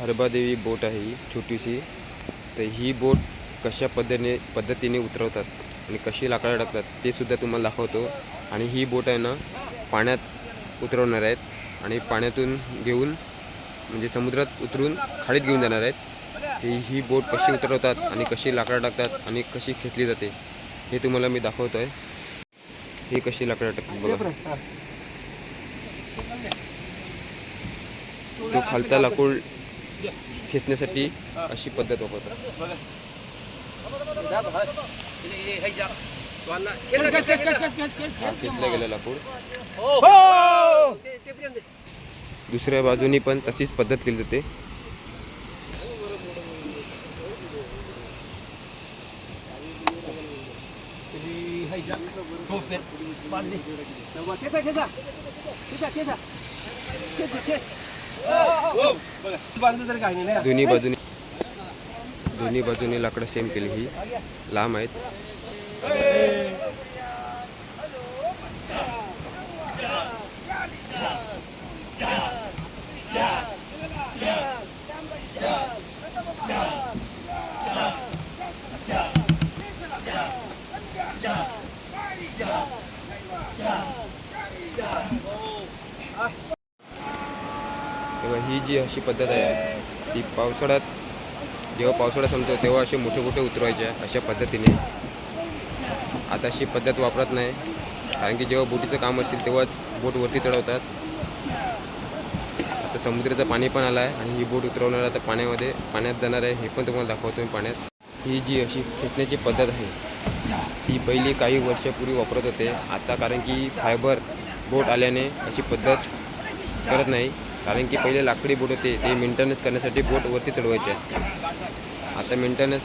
हरबादेवी बोट आहे ही छोटीशी. तर ही बोट कशा पद्धतीने पद्धतीने उतरवतात आणि कशी लाकडं टाकतात ते सुद्धा तुम्हाला दाखवतो. आणि ही बोट आहे ना पाण्यात उतरवणार आहेत आणि पाण्यातून घेऊन म्हणजे समुद्रात उतरून खाडीत घेऊन जाणार आहेत. ती ही बोट कशी उतरवतात आणि कशी लाकडं टाकतात आणि कशी खेचली जाते हे तुम्हाला मी दाखवतो आहे ही कशी लाकडं टाकतात बघा. तो खालचा लाकूड खेचण्यासाठी अशी पद्धत वापरतात. खेचलं गेलं लाकूड दुसऱ्या बाजूनी पण तशीच पद्धत केली जाते. दोन्ही बाजूनी दोन्ही बाजूनी लाकडं सेम केली ही. लांब आहेत. तेव्हा ही जी अशी पद्धत आहे ती पावसाळ्यात जेव्हा पावसाळा संपतो तेव्हा असे मोठे मोठे उतरवायचे अशा पद्धतीने. आता अशी पद्धत वापरत नाही कारण की जेव्हा बोटीचं काम असेल तेव्हाच बोट वरती चढवतात. आता समुद्राचं पाणी पण आलं आहे आणि ही बोट उतरवणार आता पाण्यामध्ये पाण्यात जाणार आहे हे पण तुम्हाला दाखवतो मी पाण्यात. ही जी अशी खेचण्याची पद्धत आहे ती पहिली काही वर्षापूर्वी वापरत होते. आता कारण की फायबर बोट आल्याने अशी पद्धत करत नाही. कारण की पहिले लाकडी बोट होते ते मेंटेनन्स करण्यासाठी बोट वरती चढवायचे. आता मेंटेनन्स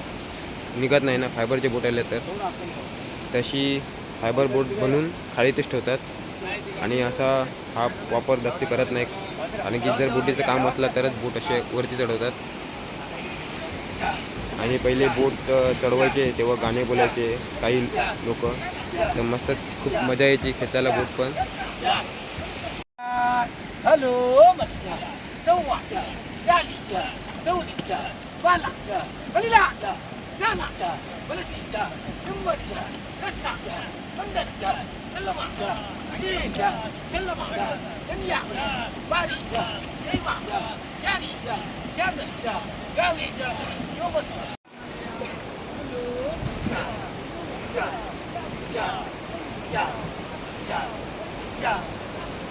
निघत नाही ना फायबरचे बोट आले तर. तशी फायबर बोट बनवून खाळीतच ठेवतात. आणि असा हा वापर जास्त करत नाही कारण की जर बोटीचं काम असलं तरच बोट असे वरती चढवतात. आणि पहिले बोट चढवायचे तेव्हा गाणे बोलायचे काही लोक. तर मस्त खूप मजा यायची खेचायला बोट पण. هلومك سوعت جعلت سولت بلعت بلعت سمعت ونسيت همرت اسمعت هندت سلمت عديت سلمت دنيعت باريت جمعت جاريت جملت قويت يومت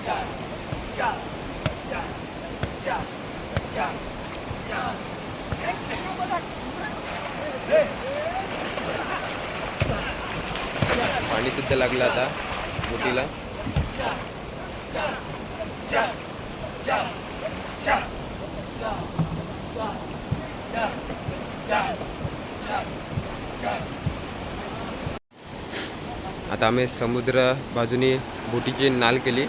Yeah. पाणी सुद्धा लागलं आता बोटीला. आता आम्ही समुद्र बाजूनी बोटीची नाल केली.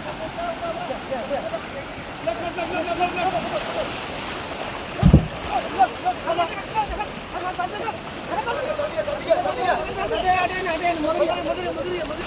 મગરી મગરી મગરી મગરી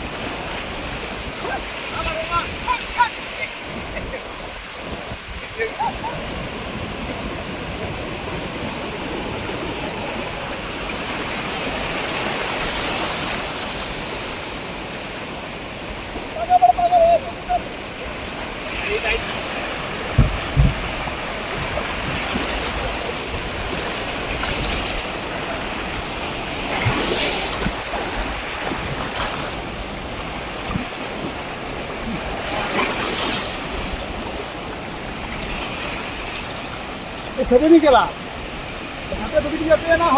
ते सगळ्यांनी केला आता बघितली आपल्याला ना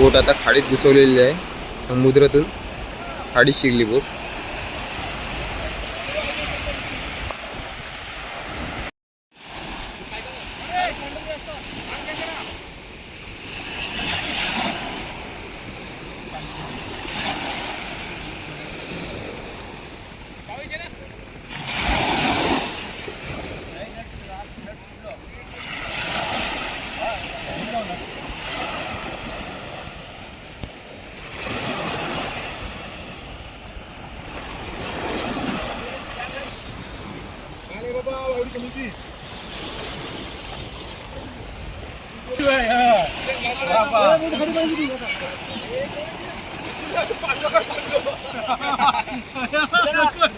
बोट आता खाडीत घुसवलेली आहे. समुद्रातून खाडीत शिरली बोट. 对呀，爸爸，你看这个，这个是半个，半个，哈哈哈哈哈哈。